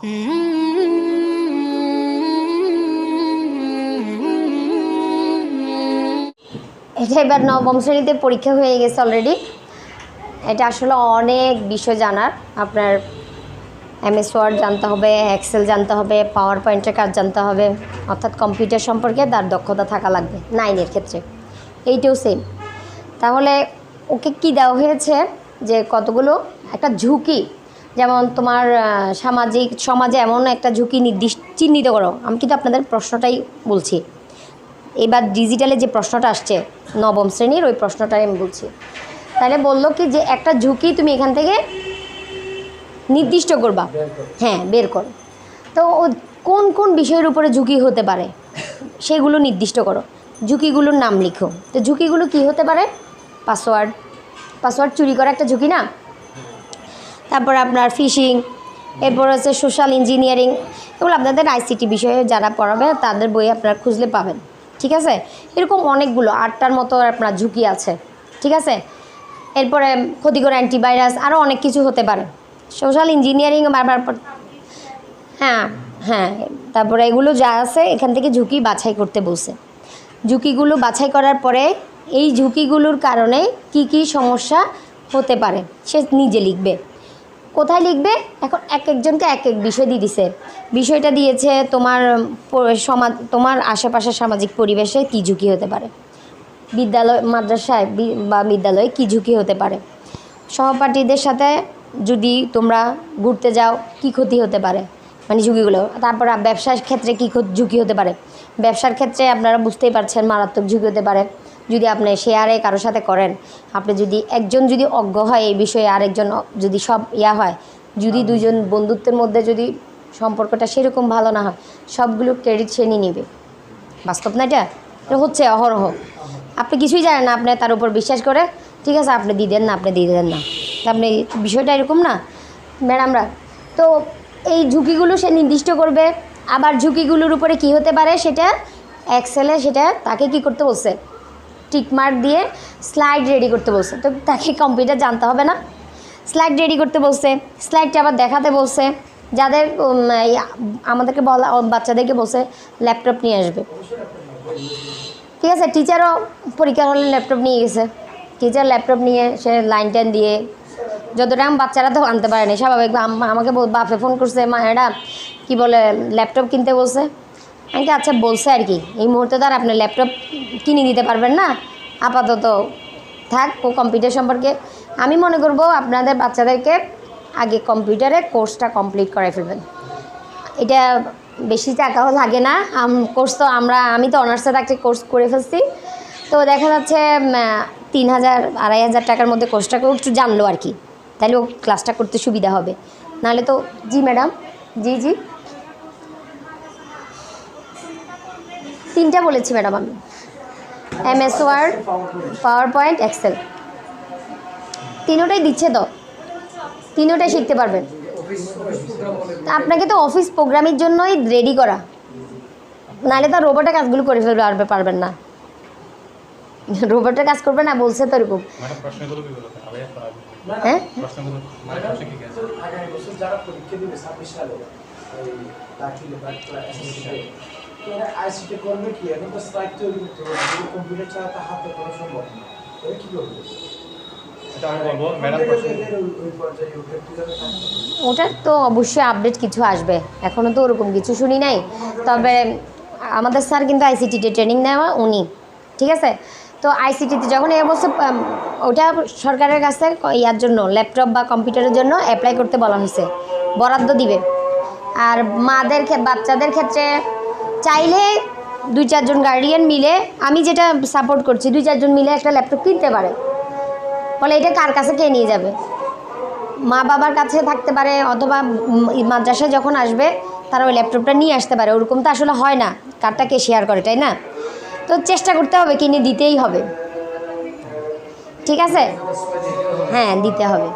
এটা এবার নবম শ্রেণীতে পরীক্ষা হয়ে গেছে অলরেডি এটা আসলে অনেক বিষয় জানার। আপনার এমএস ওয়ার্ড জানতে হবে এক্সেল জানতে হবে পাওয়ার পয়েন্টের কাজ জানতে হবে, অর্থাৎ কম্পিউটার সম্পর্কে তার দক্ষতা থাকা লাগবে নাইনের ক্ষেত্রে। এইটাও সেম তাহলে ওকে কি দেওয়া হয়েছে? যে কতগুলো? একটা ঝুঁকি। যেমন তোমার সামাজিক সমাজে এমন একটা ঝুঁকি নির্দিষ্ট চিহ্নিত করো। আমি কিন্তু আপনাদের প্রশ্নটাই বলছি। এবার ডিজিটালে যে প্রশ্নটা আসছে নবম শ্রেণির ওই প্রশ্নটাই আমি বলছি। তাহলে বলল কি যে একটা ঝুঁকি তুমি এখান থেকে নির্দিষ্ট করবা। হ্যাঁ বের করো। তো ও কোন কোন বিষয়ের উপরে ঝুঁকি হতে পারে সেগুলো নির্দিষ্ট করো। ঝুঁকিগুলোর নাম লিখো। তো ঝুঁকিগুলো কি হতে পারে? পাসওয়ার্ড। পাসওয়ার্ড চুরি করা একটা ঝুঁকি না? তারপর আপনার ফিশিং, এরপর হচ্ছে সোশ্যাল ইঞ্জিনিয়ারিং, এগুলো আপনাদের আইসিটি বিষয়ে যারা পড়াবে তাদের বই আপনারা খুঁজলে পাবেন, ঠিক আছে? এরকম অনেকগুলো, আটটার মতো আপনার ঝুঁকি আছে, ঠিক আছে? এরপরে ক্ষতিকর অ্যান্টিভাইরাস আরও অনেক কিছু হতে পারে। সোশ্যাল ইঞ্জিনিয়ারিং বারবার হ্যাঁ হ্যাঁ তারপরে এগুলো যা আছে এখান থেকে ঝুঁকি বাছাই করতে বলছে। ঝুঁকিগুলো বাছাই করার পরে এই ঝুঁকিগুলোর কারণে কি কি সমস্যা হতে পারে, সে নিজে লিখবে। কোথায় লিখবে? এখন এক একজনকে এক এক বিষয় দিয়ে দিছে। বিষয়টা দিয়েছে তোমার সমাজ, তোমার আশেপাশের সামাজিক পরিবেশে কী ঝুঁকি হতে পারে? বিদ্যালয়, মাদ্রাসায় বি- বিদ্যালয়ে কী ঝুঁকি হতে পারে? সহপাঠীদের সাথে যদি তোমরা ঘুরতে যাও, কি ক্ষতি হতে পারে? মানে ঝুঁকিগুলো। তারপর ব্যবসার ক্ষেত্রে কী ঝুঁকি হতে পারে? ব্যবসার ক্ষেত্রে আপনারা বুঝতেই পারছেন মারাত্মক ঝুঁকি হতে পারে। যদি আপনি শেয়ারে কারোর সাথে করেন আপনি যদি একজন যদি অজ্ঞ হয় এই বিষয়ে আরেকজন যদি সব ইয়া হয় যদি দুজন বন্ধুত্বের মধ্যে যদি সম্পর্কটা সেরকম ভালো না হয় সবগুলো ক্রেডিট সে নিয়ে নেবে। বাস্তব না এটা? এটা হচ্ছে অহরহ। আপনি কিছুই জানেন না আপনি তার উপর বিশ্বাস করে ঠিক আছে আপনি দিয়ে দেন না আপনি দিয়ে দেন না। তা আপনি বিষয়টা এরকম না। ম্যাডামরা তো এই ঝুঁকিগুলো সে নির্দিষ্ট করবে আবার ঝুঁকিগুলোর উপরে কি হতে পারে সেটা এক্সেলে সেটা তাকে কি করতে বলছে? টিকমার্ক দিয়ে স্লাইড রেডি করতে বলছে। তো তাকে কম্পিউটার জানতে হবে না। স্লাইড রেডি করতে বলছে, স্লাইডটা আবার দেখাতে বলছে, যাদের আমাদেরকে বলা, বাচ্চাদেরকে বলছে, ল্যাপটপ নিয়ে আসবে। ঠিক আছে, টিচারও পরীক্ষার হলে ল্যাপটপ নিয়ে গেছে। টিচার ল্যাপটপ নিয়ে, সে লাইন টাইন দিয়ে, যতটা আমি বাচ্চারা তো আনতে পারেনি, স্বাভাবিক, আম- আমাকে বাপে ফোন করছে, মা ম্যাডাম কী বলে, ল্যাপটপ কিনতে বলছে? আমি কি আচ্ছা বলছে আর কি, এই মুহূর্তে তো আর আপনি ল্যাপটপ কিনে দিতে পারবেন না। আপাতত থাক, ও কম্পিউটার সম্পর্কে আমি মনে করব আপনাদের বাচ্চাদেরকে আগে কম্পিউটারে কোর্সটা কমপ্লিট করে ফেলবেন। এটা বেশি টাকাও লাগে না কোর্স তো আমরা, আমি তো অনার্সে থাকতে কোর্স করে ফেলছি। তো দেখা যাচ্ছে তিন হাজার, আড়াই হাজার টাকার মধ্যে কোর্সটাকে একটু জানলো আর কি, তাহলে ও ক্লাসটা করতে সুবিধা হবে। নাহলে তো, জি ম্যাডাম জি জি। তিনটা বলেছি ম্যাডাম আমি। M S Word PowerPoint Excel তিনোটাই দিচ্ছে তো? তিনোটাই শিখতে পারবেন। তা আপনাকে তো অফিস প্রোগ্রামের জন্যই রেডি করা। নাহলে তো রোবটের কাজগুলো করে ফেলবে পারবে পারবেন না। রোবটের কাজ করবে না বলছে তো এরকম। হ্যাঁ? প্রশ্নগুলো মানে প্রশ্ন কি কি আছে আগামী বছর যারা পরীক্ষা দিবে আইসিটি করবে কি? এখন তো তৈরি করতে হবে। কম্পিউটার ছাড়া তা হাতে করা সম্ভব না। কি করবে? ওটার তো অবশ্যই আপডেট কিছু আসবে। এখনও তো ওরকম কিছু শুনি নাই। তবে আমাদের স্যার কিন্তু আইসিটিতে ট্রেনিং নেওয়া উনি। ঠিক আছে? তো আইসিটিতে যখন এই অবস্থা উম, ওটা সরকারের কাছে ক- ইয়ার জন্য ল্যাপটপ বা কম্পিউটারের জন্য অ্যাপ্লাই করতে বলা হয়েছে। বরাদ্দ দিবে। আর মাদের বাচ্চাদের ক্ষেত্রে চাইলে দুই চারজন গার্ডিয়ান মিলে, আমি যেটা সাপোর্ট করছি, দুই চারজন মিলে একটা ল্যাপটপ কিনতে পারে। ফলে এটা কার কাছে কে নিয়ে যাবে? মা বাবার কাছে থাকতে পারে, অথবা মাদ্রাসায় যখন আসবে, তারা ওই ল্যাপটপটা নিয়ে আসতে পারে। ওরকম তো আসলে হয় না, কারটা কে শেয়ার করে, তাই না? তো চেষ্টা করতে হবে, কিনে দিতেই হবে। ঠিক আছে? হ্যাঁ দিতে হবে।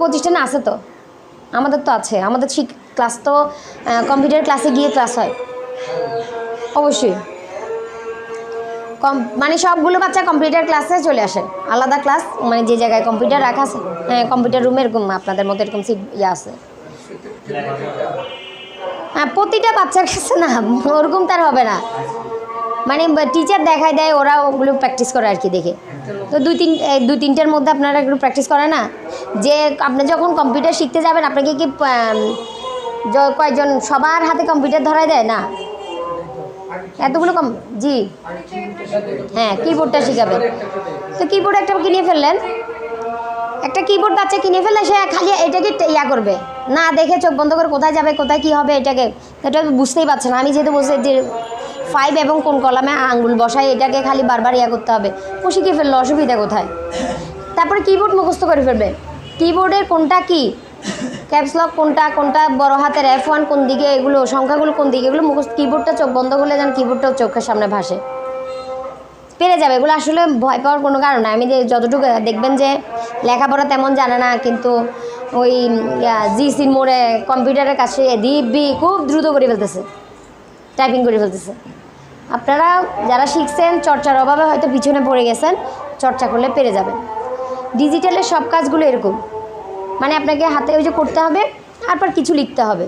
প্রতিষ্ঠান আছে তো? আমাদের তো আছে, আমাদের শিখ ক্লাস তো কম্পিউটার ক্লাসে গিয়ে ক্লাস হয়। অবশ্যই। কম মানে সবগুলো বাচ্চা কম্পিউটার ক্লাসে চলে আসে। আলাদা ক্লাস মানে যে জায়গায় কম্পিউটার রাখা আছে হ্যাঁ কম্পিউটার রুমে এরকম আপনাদের মতো এরকম সিট ইয়ে আছে। হ্যাঁ প্রতিটা বাচ্চার কাছে না, ওরকম তার হবে না। মানে টিচার দেখায় দেয়, ওরা ওগুলো প্র্যাকটিস করে আর কি দেখে। তো দুই তিন দুই তিনটার মধ্যে আপনারা একটু প্র্যাকটিস করে না? যে আপনি যখন কম্পিউটার শিখতে যাবেন, আপনাকে কি কয়জন? সবার হাতে কম্পিউটার ধরায় দেয় না? এতগুলো কম, জি। হ্যাঁ কিবোর্ডটা শিখাবে। তো কিবোর্ড একটা কিনে ফেললেন। একটা কিবোর্ড বাচ্চা কিনে ফেললে, সে খালি এটাকে ইয়া করবে। না, দেখে চোখ বন্ধ করে কোথায় যাবে, কোথায় কি হবে এটাকে, এটা বুঝতেই পারছে না। আমি যেহেতু বলছি যে ফাইভ এবং কোন কলামে আঙ্গুল বসাই এটাকে খালি বারবার ইয়া করতে হবে। ও শিখে ফেলল, অসুবিধা কোথায়? তারপরে কিবোর্ড মুখস্থ করে ফেলবে। কিবোর্ডের কোনটা কি? ক্যাপসলক কোনটা কোনটা বড় হাতের এফ ওয়ান কোন দিকে, এগুলো, সংখ্যাগুলো কোন দিকে, এগুলো মুখস্থ কিবোর্ডটা চোখ বন্ধ করলে যেন কিবোর্ডটাও চোখের সামনে ভাসে। পেরে যাবে, এগুলো আসলে ভয় পাওয়ার কোনো কারণ আমি যে যতটুকু দেখবেন যে লেখাপড়া তেমন জানে না, কিন্তু ওই জি সির মোড়ে কম্পিউটারের কাছে দিব্যি খুব দ্রুত করে ফেলতেছে। টাইপিং করে ফেলতেছে। আপনারা যারা শিখছেন, চর্চার অভাবে হয়তো পিছনে পড়ে গেছেন, চর্চা করলে পেরে যাবেন। ডিজিটালের সব কাজগুলো এরকম। মানে আপনাকে হাতে ওই যে করতে হবে, তারপর কিছু লিখতে হবে।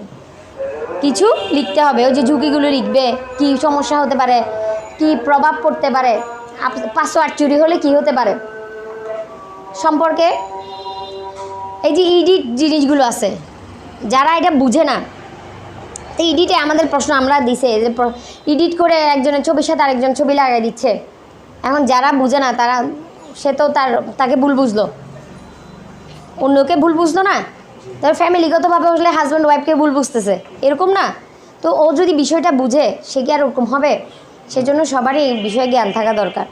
কিছু লিখতে হবে, ওই যে ঝুঁকিগুলো লিখবে, কি সমস্যা হতে পারে, কি প্রভাব পড়তে পারে পাসওয়ার্ড চুরি হলে কি হতে পারে। সম্পর্কে এই যে ইডিট জিনিসগুলো আছে, যারা এটা বুঝে না, তো ইডিটে আমাদের প্রশ্ন আমরা দিছে, যে ইডিট করে একজনের ছবির সাথে আরেকজন ছবি লাগাই দিচ্ছে। এখন যারা বুঝে না, তারা, সে তো তার, তাকে ভুল বুঝলো। অন্যকে ভুল বুঝলো না? তার ফ্যামিলিগতভাবে আসলে হাজব্যান্ড ওয়াইফকে ভুল বুঝতেছে। এরকম না? তো ও যদি বিষয়টা বুঝে সে কি আর ওরকম হবে? সেজন্য সবারই এই বিষয়ে জ্ঞান থাকা দরকার।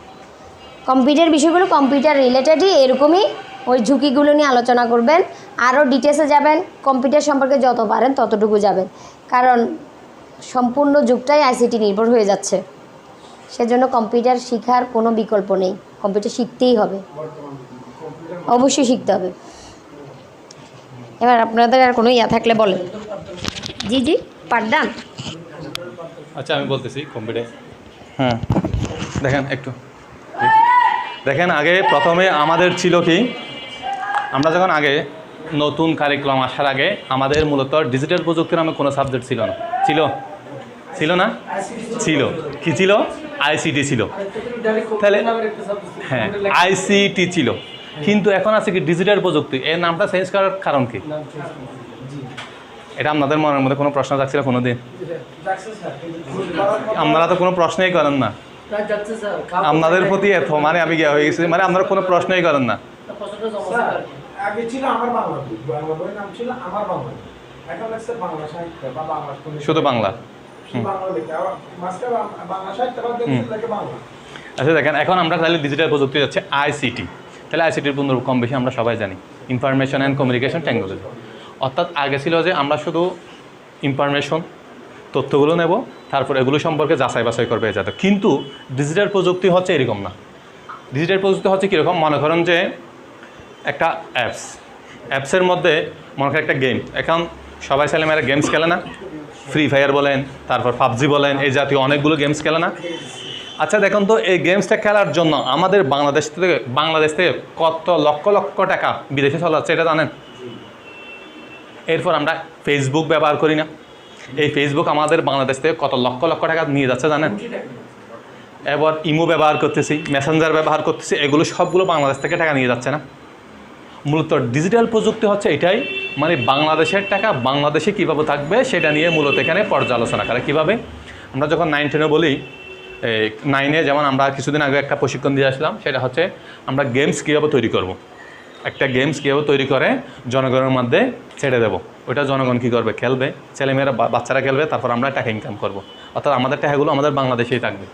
কম্পিউটার বিষয়গুলো কম্পিউটার রিলেটেডই এরকমই ওই ঝুঁকিগুলো নিয়ে আলোচনা করবেন। আরও ডিটেলসে যাবেন। কম্পিউটার সম্পর্কে যত পারেন ততটুকু যাবেন। কারণ সম্পূর্ণ যুগটাই আইসিটি নির্ভর হয়ে যাচ্ছে। সেজন্য কম্পিউটার শেখার কোনো বিকল্প নেই। কম্পিউটার শিখতেই হবে। অবশ্যই শিখতে হবে। এবার আপনাদের আর কোনো ইয়া থাকলে বলেন। জি জি পাঠদান আচ্ছা আমি বলতেছি কম্পিউটার। হ্যাঁ। দেখেন একটু। দেখেন আগে প্রথমে আমাদের ছিল কি আমরা যখন আগে নতুন কারিকুলাম আসার আগে আমাদের মূলত ডিজিটাল প্রযুক্তি নামে কোনো সাবজেক্ট ছিল না। ছিল? ছিল না? ছিল। কি ছিল? আইসিটি ছিল। তাহলে হ্যাঁ আইসিটি ছিল। কিন্তু এখন আছে কি ডিজিটাল প্রযুক্তি? এর নামটা চেঞ্জ করার কারণ কি? এটা আপনাদের মনের মধ্যে কোনো প্রশ্ন থাকছিল কোনো দিন আপনারা তো কোনো প্রশ্নই করেন না। আপনাদের প্রতি এত মানে আমি গিয়া হয়ে গেছি মানে আপনারা কোনো প্রশ্নই করেন না। আগে ছিল আমার বাংলা বাংলা বইয়ের নাম ছিল আমার বাংলা এখন লাগছে বাংলা সাহিত্য বা বাংলা শুধু বাংলা? আচ্ছা দেখেন এখন আমরা তাহলে ডিজিটাল প্রযুক্তি যাচ্ছে আইসিটি তাহলে আইসিটির বন্ধু কম বেশি আমরা সবাই জানি। ইনফরমেশন অ্যান্ড কমিউনিকেশন টেকনোলজি অর্থাৎ আগে ছিল যে আমরা শুধু ইনফরমেশন তথ্যগুলো নেব, তারপর এগুলো সম্পর্কে যাচাই বাছাই করবে যাতে কিন্তু ডিজিটাল প্রযুক্তি হচ্ছে এরকম না। ডিজিটাল প্রযুক্তি হচ্ছে কীরকম? মনে করেন যে একটা অ্যাপস অ্যাপসের মধ্যে মনে করেন একটা গেম এখন সবাই ছেলেমেয়েরা গেমস খেলে না। ফ্রি ফায়ার বলেন, তারপর পাবজি বলেন, এই জাতীয় অনেকগুলো গেমস খেলে না। আচ্ছা দেখুন তো, এই গেমসটা খেলার জন্য আমাদের বাংলাদেশ থেকে বাংলাদেশ থেকে কত লক্ষ লক্ষ টাকা বিদেশে চলা যাচ্ছে এটা জানেন? এরপর আমরা ফেসবুক ব্যবহার করি না। এই ফেসবুক আমাদের বাংলাদেশ থেকে কত লক্ষ লক্ষ টাকা নিয়ে যাচ্ছে জানেন? এবার ইমো ব্যবহার করতেছি মেসেঞ্জার ব্যবহার করতেছি, এগুলো সবগুলো বাংলাদেশ থেকে টাকা নিয়ে যাচ্ছে না। মূলত ডিজিটাল প্রযুক্তি হচ্ছে এটাই মানে বাংলাদেশের টাকা বাংলাদেশে কীভাবে থাকবে সেটা নিয়ে মূলত এখানে পর্যালোচনা করে। কীভাবে? আমরা যখন নাইন টেনে বলি নাইনে যেমন আমরা কিছুদিন আগে একটা প্রশিক্ষণ দিয়ে আসলাম সেটা হচ্ছে আমরা গেমস কীভাবে তৈরি করব। একটা গেমস কীভাবে তৈরি করে জনগণের মধ্যে ছেড়ে দেবো। ওটা জনগণ কী করবে? খেলবে। ছেলেমেয়েরা বাচ্চারা খেলবে তারপর আমরা টাকা ইনকাম করব। অর্থাৎ আমাদের টাকাগুলো আমাদের বাংলাদেশেই থাকবে।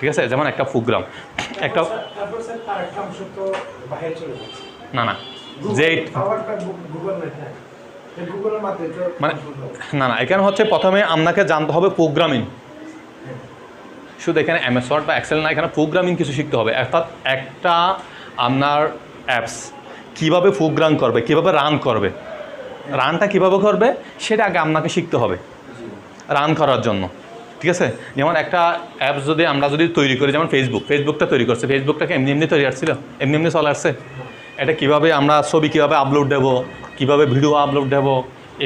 ঠিক আছে? যেমন একটা প্রোগ্রাম একটা না না। যে হ্যাঁ। মানে না না এখানে হচ্ছে প্রথমে আপনাকে জানতে হবে প্রোগ্রামিং শুধু এখানে এমএস ওয়ার্ড বা এক্সেল না এখানে প্রোগ্রামিং কিছু শিখতে হবে। অর্থাৎ একটা আপনার অ্যাপস কীভাবে প্রোগ্রাম করবে কীভাবে রান করবে রানটা কীভাবে করবে সেটা আগে আপনাকে শিখতে হবে রান করার জন্য। ঠিক আছে? যেমন একটা অ্যাপস যদি আমরা যদি তৈরি করি যেমন ফেসবুক ফেসবুকটা তৈরি করছে। ফেসবুকটাকে এমনি এমনি তৈরি আসছিল? এমনি এমনি চলে আসছে? এটা কীভাবে আমরা ছবি কীভাবে আপলোড দেবো কীভাবে ভিডিও আপলোড দেবো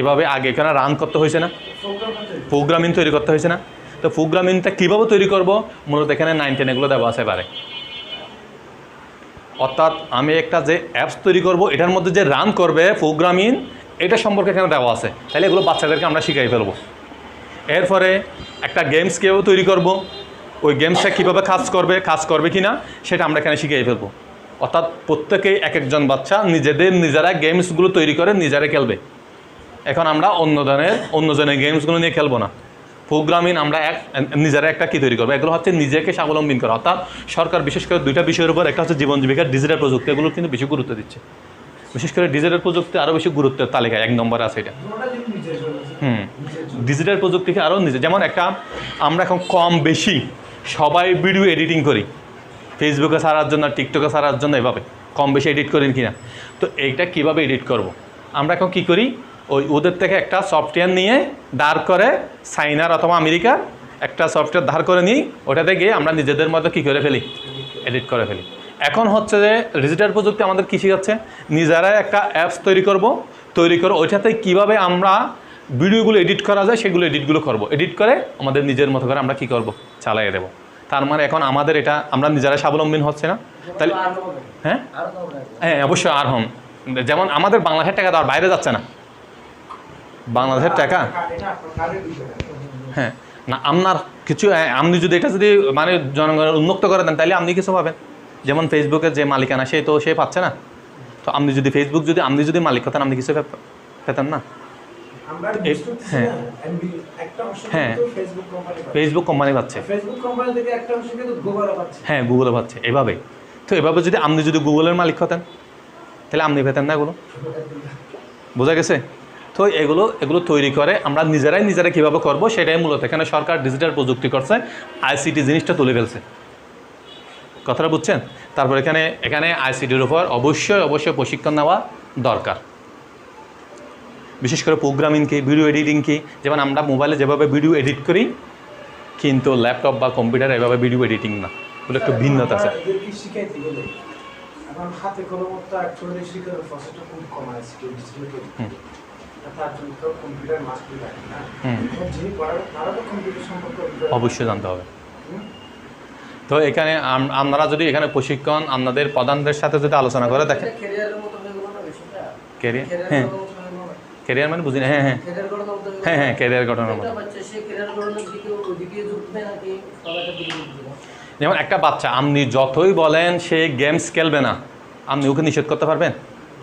এভাবে আগে এখানে রান করতে হয়েছে না? প্রোগ্রামিং তৈরি করতে হয়েছে না? তো প্রোগ্রামিংটা কীভাবে তৈরি করব? মূলত এখানে নাইন টেন এগুলো দেওয়া আছে পারে অর্থাৎ আমি একটা যে অ্যাপস তৈরি করব, এটার মধ্যে যে রান করবে প্রোগ্রামিং এটা সম্পর্কে এখানে দেওয়া আছে। তাহলে এগুলো বাচ্চাদেরকে আমরা শিখাই ফেলব। এরপরে একটা গেমস কীভাবে তৈরি করব, ওই গেমসটা কীভাবে কাজ করবে কাজ করবে কি না সেটা আমরা এখানে শিখিয়ে ফেলব। অর্থাৎ প্রত্যেকেই এক একজন বাচ্চা নিজেদের নিজেরা গেমসগুলো তৈরি করে নিজেরা খেলবে। এখন আমরা অন্য ধরনের, অন্য জনের গেমসগুলো নিয়ে খেলব না। প্রোগ্রামিং আমরা এক, নিজেরা একটা কী তৈরি করব? এগুলো হচ্ছে নিজেকে স্বাবলম্বী করা। অর্থাৎ সরকার বিশেষ করে দুইটা বিষয়ের উপর, একটা হচ্ছে জীবন জীবিকার ডিজিটাল প্রযুক্তি এগুলো কিন্তু বেশি গুরুত্ব দিচ্ছে। বিশেষ করে ডিজিটাল প্রযুক্তি আরও বেশি গুরুত্বের তালিকায়, এক নম্বরে আছে এটা। হুম ডিজিটাল প্রযুক্তিকে আরও নিজে, যেমন একটা আমরা এখন কম বেশি সবাই ভিডিও এডিটিং করি। ফেসবুকে ছাড়ার জন্য টিকটকে ছাড়ার জন্য, এভাবে। কম বেশি এডিট করি কিনা? তো এইটা কীভাবে এডিট করব। আমরা এখন কি করি? ওই ওদের থেকে একটা সফটওয়্যার নিয়ে দাঁড় করে চাইনার অথবা আমেরিকার একটা সফটওয়্যার ধার করে নিই ওটাতে গিয়ে আমরা নিজেদের মধ্যে কী করে ফেলি? এডিট করে ফেলি। এখন হচ্ছে যে ডিজিটাল প্রযুক্তি আমাদের কী শেখাচ্ছে? নিজেরাই একটা অ্যাপস তৈরি করব তৈরি করে ওইটাতে কীভাবে আমরা ভিডিওগুলো এডিট করা যায় সেগুলো এডিটগুলো করব। এডিট করে আমাদের নিজের মতো করে আমরা কী করব? চালিয়ে দেবো। তার মানে এখন আমাদের এটা আমরা নিজেরা স্বাবলম্বী হচ্ছে না? তাহলে হ্যাঁ? হ্যাঁ অবশ্যই আর হম যেমন আমাদের বাংলাদেশের টাকা তো আর বাইরে যাচ্ছে না। বাংলাদেশের টাকা? হ্যাঁ। না আপনার কিছু আপনি যদি এটা যদি মানে জনগণের উন্মুক্ত করে দেন তাহলে আপনি কিছু পাবেন। যেমন ফেসবুকের যে মালিকানা সে তো সে পাচ্ছে না। তো আপনি যদি ফেসবুক যদি আপনি যদি মালিক হতেন আপনি কিছু পেতেন না। হ্যাঁ। হ্যাঁ। ফেসবুক কোম্পানি পাচ্ছে। গুগলও হ্যাঁ গুগলে পাচ্ছে এভাবে। তো এভাবে যদি আপনি যদি গুগলের মালিক হতেন তাহলে আপনি পেতেন না এগুলো? বোঝা গেছে? তো এগুলো এগুলো তৈরি করে আমরা নিজেরাই নিজেরা কীভাবে করব সেটাই মূলত এখানে সরকার ডিজিটাল প্রযুক্তি করছে আইসিটি জিনিসটা তুলে ফেলছে। কথাটা বুঝছেন? তারপর এখানে এখানে আইসিটির উপর অবশ্যই অবশ্যই প্রশিক্ষণ নেওয়া দরকার। বিশেষ করে প্রোগ্রামিং কি ভিডিও এডিটিং কি যেমন আমরা মোবাইলে যেভাবে ভিডিও এডিট করি কিন্তু ল্যাপটপ বা কম্পিউটারে এভাবে ভিডিও এডিটিং না। ওগুলো একটু ভিন্নতা আছে। হাতে কলমটা শিখার খুব কম আছে। তার জন্য তো কম্পিউটার মাস্ট বি লাগে না? হুম। যিনি পড়াবে তারা তো কম্পিউটার সম্পর্কে অবশ্যই জানতে হবে। তো এখানে আপনারা যদি এখানে প্রশিক্ষণ আপনাদের প্রধানদের সাথে যদি আলোচনা করে দেখেন। ক্যারিয়ার হ্যাঁ। ক্যারিয়ার মানে বুঝি না হ্যাঁ হ্যাঁ। হয়ে হ্যাঁ। ক্যারিয়ার গঠনের মতো। যেমন একটা বাচ্চা আপনি যতই বলেন সে গেমস খেলবে না আপনি ওকে নিষেধ করতে পারবেন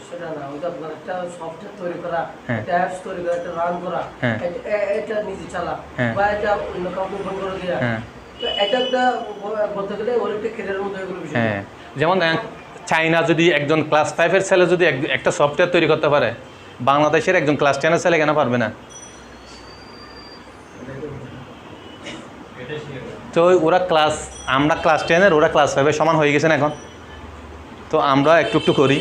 সেটা না ওইটা আপনার একটা সফটওয়্যার তৈরি করা হ্যাঁ। একটা অ্যাপস তৈরি করা একটা রান করা হ্যাঁ। এটা- নিজে চালা হ্যাঁ। বা এটা অন্য কাউকে ফোন করে দেওয়া এটা একটা বলতে গেলে ওর একটা ক্যারিয়ারের মতো গেল যেমন চাইনা যদি একজন ক্লাস ফাইভের ছেলে যদি একটা সফটওয়্যার তৈরি করতে পারে বাংলাদেশের একজন ক্লাস টেনের ছেলে কেন পারবে না? তো ওরা ক্লাস আমরা ক্লাস টেনের ওরা ক্লাস ফাইভের সমান হয়ে গেছেন এখন? তো আমরা একটু একটু করি।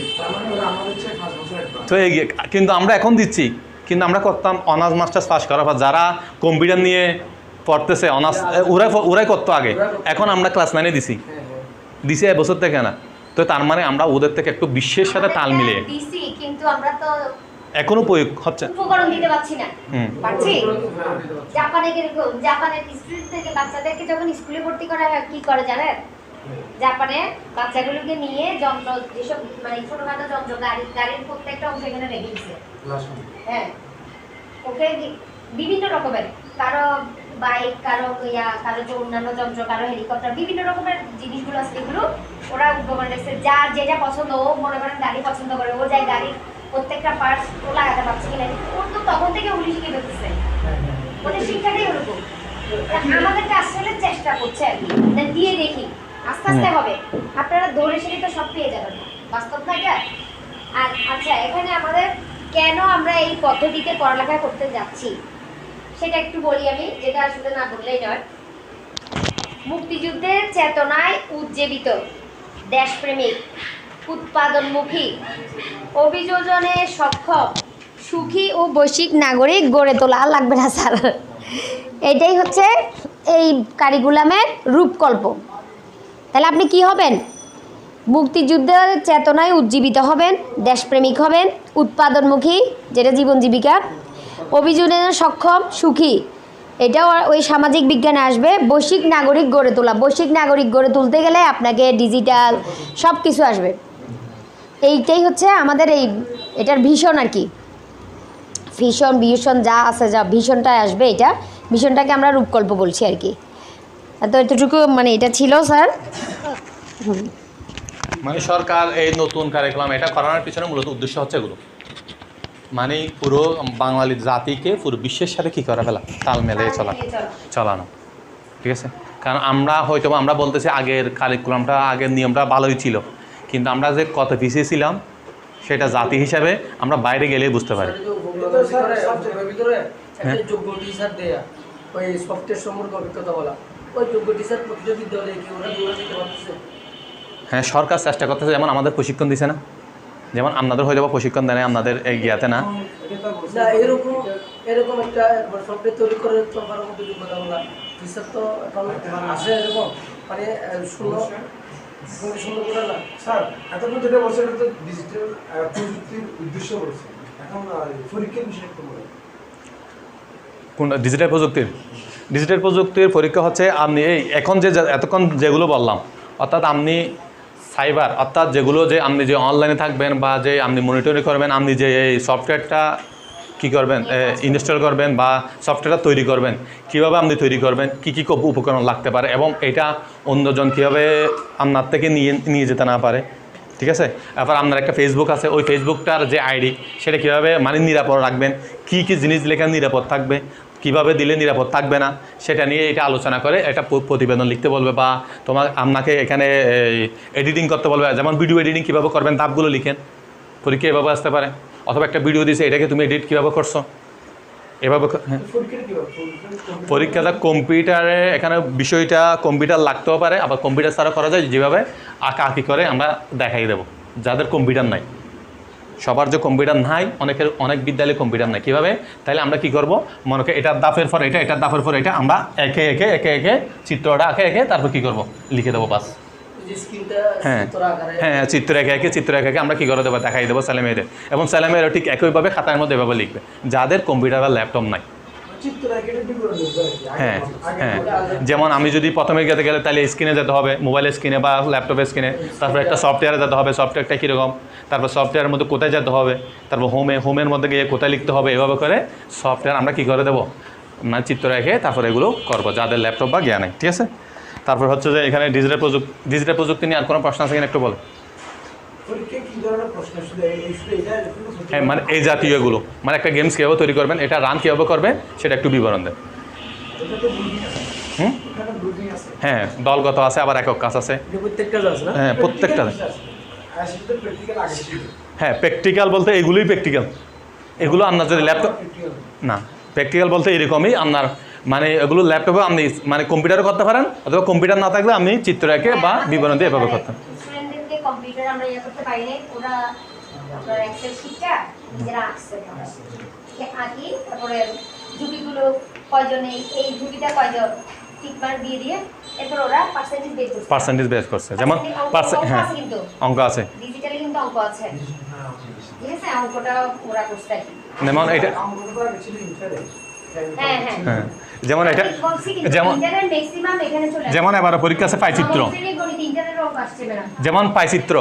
তো এগিয়ে কিন্তু আমরা এখন দিচ্ছি। কিন্তু আমরা করতাম অনার্স মাস্টার্স পাস করার পর যারা কম্পিউটার নিয়ে পড়তেছে অনার্স ওরাই ওরাই করতো আগে। এখন আমরা ক্লাস নাইনে দিছি। দিছি এক বছর থেকে না। তো তার মানে আমরা ওদের থেকে একটু বিশ্বের সাথে তাল মিলিয়ে। দিছি কিন্তু আমরা তো এখনও প্রয়োগ হচ্ছে। উপকরণ দিতে পারছি না। পারছে। জাপানে জাপানের স্টুডেন্ট থেকে বাচ্চাদেরকে যখন স্কুলে ভর্তি করা হয় কি করে জানেন? জাপানে বাচ্চাগুলোকে নিয়ে যন্ত্র যেসব মানে ছোটখাটো যন্ত্র গাড়ি গাড়ির প্রত্যেকটা অংশ এখানে রেখে দিচ্ছে হ্যাঁ। ওকে বিভিন্ন রকমের কারও বাইক কারও ইয়া কারও যে অন্যান্য যন্ত্র কারও হেলিকপ্টার বিভিন্ন রকমের জিনিসগুলো আছে এগুলো ওরা উদ্ভাবন রেখেছে যার যেটা পছন্দ ও মনে করেন গাড়ি পছন্দ করে ও যায় গাড়ির প্রত্যেকটা পার্টস ও লাগাতে পারছে কিনা। ওর তো তখন থেকে উনি শিখে ফেলতেছে। ওদের শিক্ষাটাই ওরকম। আমাদেরকে আসলে চেষ্টা করছে আর কি। দিয়ে দেখি। আস্তে আস্তে হবে। আপনারা দৌড়ে শিখে তো সব পেয়ে যাবেন। বাস্তব না এটা? আর আচ্ছা এখানে আমাদের কেন আমরা এই পদ্ধতিতে পড়ালেখা করতে যাচ্ছি? সেটা একটু বলি আমি যেটা আসলে না বললেই নয়। মুক্তিযুদ্ধের চেতনায় উজ্জীবিত দেশপ্রেমিক উৎপাদনমুখী অভিযোজনে সক্ষম সুখী ও বৈশ্বিক নাগরিক গড়ে তোলা। লাগবে না স্যার। এটাই হচ্ছে এই কারিকুলামের রূপকল্প। তাহলে আপনি কি হবেন? মুক্তিযুদ্ধের চেতনায় উজ্জীবিত হবেন, দেশপ্রেমিক হবেন, উৎপাদনমুখী, যেটা জীবন জীবিকা অভিযোজনে সক্ষম, সুখী। এটাও ওই সামাজিক বিজ্ঞানে আসবে, বৈশ্বিক নাগরিক গড়ে তোলা। বৈশ্বিক নাগরিক গড়ে তুলতে গেলে আপনাকে ডিজিটাল সব কিছু আসবে। এইটাই হচ্ছে আমাদের এই, এটার ভীষণ আর কি। ভীষণ ভীষণ যা আছে, যা ভীষণটাই আসবে, এটা ভীষণটাকে আমরা রূপকল্প বলছি আর কি। তো এতটুকু মানে এটা ছিল স্যার মানে সরকার এই নতুন কারিকুলাম এটা করানোর পিছনে মূলত উদ্দেশ্য হচ্ছে এগুলো মানে পুরো বাঙালি জাতিকে পুরো বিশ্বের সাথে কী করা ফেলা তাল মেলে চলা চালানো ঠিক আছে কারণ আমরা হয়তো বা আমরা বলতেছি আগের কারিকুলামটা আগের নিয়মটা ভালোই ছিল কিন্তু আমরা যে কত পিছিয়ে ছিলাম সেটা জাতি হিসাবে আমরা বাইরে গেলেই বুঝতে পারি হ্যাঁ। ওই কি ওরা পারতেছে। হ্যাঁ সরকার চেষ্টা করতেছে যেমন আমাদের প্রশিক্ষণ দিছে না। যেমন আপনাদের হয়ে বা প্রশিক্ষণ দেয় না, আপনাদের এই গিয়াতে না। এরকম এরকম একটা সফটওয়্যার তৈরি করে তো পারার মতো যোগ্যতা বলা টিচার তো এখন আসে এরকম মানে শূন্য শূন্য করে না। স্যার এতক্ষণ যেটা বলছেন এটা তো ডিজিটাল প্রযুক্তির উদ্দেশ্য বলছেন। এখন পরীক্ষার বিষয়ে একটু বলেন। কোন ডিজিটাল প্রযুক্তির? ডিজিটাল প্রযুক্তির পরীক্ষা হচ্ছে আপনি এই এখন যে এতক্ষণ যেগুলো বললাম, অর্থাৎ আপনি সাইবার অর্থাৎ যেগুলো যে আপনি যে অনলাইনে থাকবেন বা যে আপনি মনিটরিং করবেন, আপনি যে এই সফটওয়্যারটা কী করবেন ইনস্টল করবেন বা সফটওয়্যারটা তৈরি করবেন, কীভাবে আপনি তৈরি করবেন, কী কী উপকরণ লাগতে পারে এবং এটা অন্যজন কীভাবে আপনার থেকে নিয়ে নিয়ে যেতে না পারে, ঠিক আছে? এবার আপনার একটা ফেসবুক আছে, ওই ফেসবুকটার যে আইডি সেটা কীভাবে মানে নিরাপদ রাখবেন, কী কী জিনিস লেখা নিরাপদ থাকবে কীভাবে দিলে নিরাপদ থাকবে না, সেটা নিয়ে এটা আলোচনা করে একটা প- প্রতিবেদন লিখতে বলবে বা তোমার, আপনাকে এখানে এডিটিং করতে বলবে। যেমন ভিডিও এডিটিং কীভাবে করবেন, ধাপগুলো লিখেন। পরীক্ষা এভাবে আসতে পারে। অথবা একটা ভিডিও দিয়েছে এটাকে তুমি এডিট কীভাবে করছ? এভাবে হ্যাঁ। পরীক্ষাটা পরীক্ষাটা কম্পিউটারে, এখানে বিষয়টা কম্পিউটার লাগতেও পারে, আবার কম্পিউটার ছাড়া করা যায়, যেভাবে আঁকা আঁকি করে আমরা দেখাই দেবো। যাদের কম্পিউটার নাই। সবার যে কম্পিউটার নাই অনেকের অনেক বিদ্যালয়ে কম্পিউটার নাই। কীভাবে? তাহলে আমরা কি করব? মনে করি এটার দাফের পর এটা এটার দাফের পর এটা আমরা একে একে একে একে চিত্রটা একে একে তারপর কি করব? লিখে দেবো বাস। হ্যাঁ। হ্যাঁ হ্যাঁ, চিত্র একে একে চিত্র একে একে আমরা কী করে দেবো? দেখাই দেবো ছেলেমেয়েদের। এবং ছেলেমেয়েরা ঠিক একইভাবে খাতার মধ্যে এভাবে লিখবে। যাদের কম্পিউটার আর ল্যাপটপ নাই। হ্যাঁ হ্যাঁ। যেমন আমি যদি প্রথমে যেতে গেলে তাহলে স্ক্রিনে যেতে হবে মোবাইলের স্ক্রিনে বা ল্যাপটপের স্ক্রিনে তারপর একটা সফটওয়্যারে যেতে হবে সফটওয়্যারটা কীরকম, তারপর সফটওয়্যারের মধ্যে কোথায় যেতে হবে, তারপর হোমে হোমের মধ্যে গিয়ে কোথায় লিখতে হবে, এভাবে করে সফটওয়্যার আমরা কী করে দেবো? মানে চিত্র রেখে তারপর এগুলো করব, যাদের ল্যাপটপ বা জ্ঞান নেই ঠিক আছে? তারপর হচ্ছে যে এখানে ডিজিটাল প্রযুক্তি ডিজিটাল প্রযুক্তি নিয়ে আর কোনো প্রশ্ন আছে কিনা একটু বলো। হ্যাঁ মানে এই জাতীয় এগুলো মানে একটা গেমস কীভাবে তৈরি করবেন এটা রান কীভাবে করবেন সেটা একটু বিবরণ দেন। হ্যাঁ দলগত আছে আবার একক কাজ আছে। হ্যাঁ প্রত্যেকটা হ্যাঁ প্র্যাকটিক্যাল বলতে এগুলোই প্র্যাকটিক্যাল এগুলো আপনার যদি ল্যাপটপ না প্র্যাকটিক্যাল বলতে এরকমই আপনার মানে এগুলো ল্যাপটপে আপনি মানে কম্পিউটারে করতে পারেন অথবা কম্পিউটার না থাকলে আপনি চিত্র এঁকে বা বিবরণ দিয়ে এভাবে করতেন কম্পিউটার আমরা ইয়ে করতে পারি নাই ওরা আপনার এক্সেল শিটটা নিজেরা আঁকছে। ঠিক আঁকি তারপরে ঝুঁকিগুলো কয়জন এই এই ঝুঁকিটা কয়জন দিয়ে দিয়ে এরপর ওরা পার্সেন্টেজ বের করছে। পার্সেন্টেজ বেস করছে যেমন পার্সেন্ট হ্যাঁ কিন্তু। অঙ্ক আছে। ডিজিটালি কিন্তু অঙ্ক আছে। হ্যাঁ, ঠিক আছে অঙ্কটা ওরা করছে যেমন এটা হ্যাঁ হ্যাঁ। হ্যাঁ। যেমন এটা যেমন। যেমন এবার পরীক্ষা আছে পাইচিত্র। যেমন পাইচিত্র।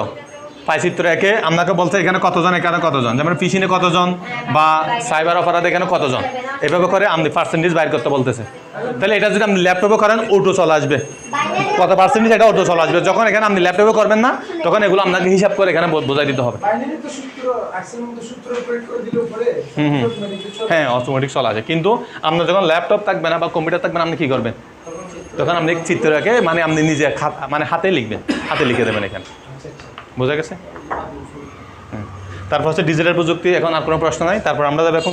পাইচিত্র একে আপনাকে বলছে এখানে কতজন এখানে কতজন? যেমন পিছিনে কতজন বা সাইবার অপরাধ এখানে কতজন? এভাবে করে আপনি পার্সেন্টেজ বাইর করতে বলতেছে। তাহলে এটা যদি আপনি ল্যাপটপে করেন অটো চলে আসবে। কত পার্সেন্টেজ এটা অটো চলে আসবে? যখন এখানে আপনি ল্যাপটপে করবেন না তখন এগুলো আপনাকে হিসাব করে এখানে বোঝাই দিতে হবে। হুম, হুম। হ্যাঁ অটোমেটিক চলে আসে। কিন্তু আপনার যখন ল্যাপটপ থাকবে না বা কম্পিউটার থাকবে না আপনি কী করবেন? তখন আপনি চিত্রটাকে মানে আপনি নিজে মানে হাতে লিখবেন হাতে লিখে দেবেন এখানে। বোঝা গেছে? হ্যাঁ। তারপর হচ্ছে ডিজিটাল প্রযুক্তি, এখন আর কোনো প্রশ্ন নাই। তারপর আমরা যাব এখন